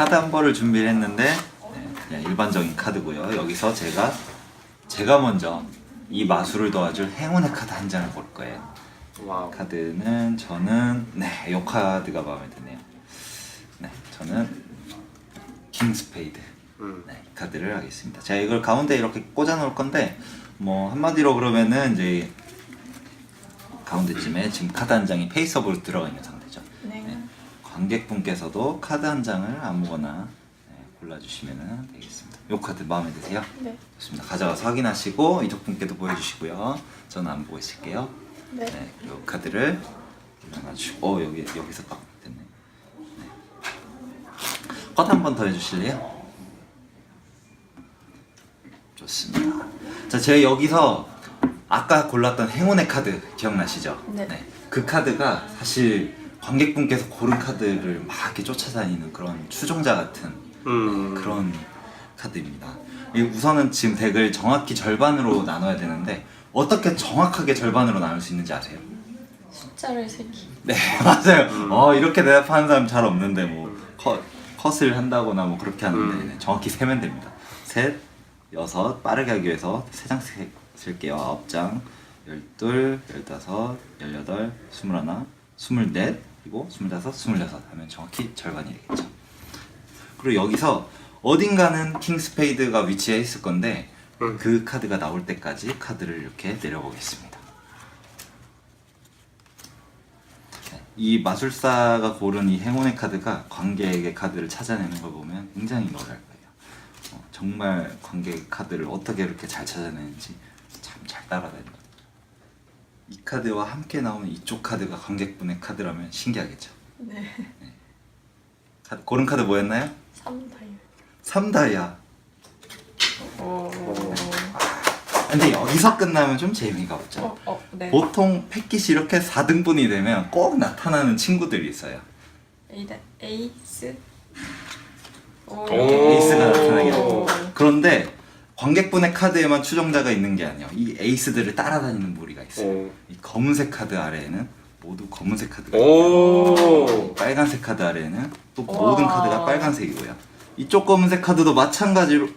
카드 한 벌을 준비를 했는데 네, 그냥 일반적인 카드고요. 여기서 제가 제가 먼저 이 마술을 도와줄 행운의 카드 한 장을 볼 거예요. 와우. 카드는 저는 네, 이 카드가 마음에 드네요. 네, 저는 킹 스페이드. 음. 네, 이 카드를 하겠습니다. 제가 이걸 가운데 이렇게 꽂아 놓을 건데 뭐 한마디로 그러면은 이제 가운데쯤에 지금 카드 한 장이 페이스업으로 들어가 있는. 네, 관객분께서도 카드 한 장을 아무거나 네, 골라주시면 되겠습니다. 이 카드 마음에 드세요? 네. 좋습니다. 가져가서 확인하시고 이쪽 분께도 보여주시고요. 저는 안 보고 있을게요. 네. 네, 이 카드를 어 여기 여기서 딱 됐네. 네. 컷한 번 더 해주실래요? 좋습니다. 자, 제가 여기서 아까 골랐던 행운의 카드 기억나시죠? 네. 그 카드가 사실 관객분께서 고른 카드를 막 이렇게 쫓아다니는 그런 추종자 같은 음. 그런 카드입니다. 이 우선은 지금 덱을 정확히 절반으로 나눠야 되는데 어떻게 정확하게 절반으로 나눌 수 있는지 아세요? 숫자를 세기. 네 맞아요. 어 이렇게 대답하는 사람 잘 없는데 뭐 컷, 컷을 한다거나 뭐 그렇게 하는데 음. 네, 정확히 세면 됩니다. 셋, 여섯 빠르게 하기 위해서 세 장 쓸게요. 아홉 장, 열둘, 열다섯, 열여덟, 스물하나, 스물넷 그리고 스물다섯, 스물여섯 하면 정확히 절반이 되겠죠. 그리고 여기서 어딘가는 킹 스페이드가 위치해 있을 건데 음. 그 카드가 나올 때까지 카드를 이렇게 내려보겠습니다. 네, 이 마술사가 고른 이 행운의 카드가 관객의 카드를 찾아내는 걸 보면 굉장히 뭐랄까요. 어, 정말 관객의 카드를 어떻게 이렇게 잘 찾아내는지 참 잘 따라다닙니다. 이 카드와 함께 나오는 이쪽 카드가 관객분의 카드라면 신기하겠죠. 네. 카드, 고른 카드 뭐였나요? 3다이어. 3다이아. 오. 근데 여기서 끝나면 좀 재미가 없죠. 어, 어, 네. 보통 패킷이 이렇게 4등분이 되면 꼭 나타나는 친구들이 있어요. 에이다 에이스. 오. 오. 에이스가 나타나게. 그런데 관객분의 카드에만 추종자가 있는 게 아니에요. 이 에이스들을 따라다니는 무리가 있어요. 오. 이 검은색 카드 아래에는 모두 검은색 카드가 오. 있고 빨간색 카드 아래에는 또. 모든 카드가 빨간색이고요. 이쪽 검은색 카드도 마찬가지로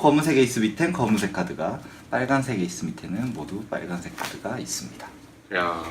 검은색 에이스 밑엔 검은색 카드가 빨간색 에이스 밑에는 모두 빨간색 카드가 있습니다. 야.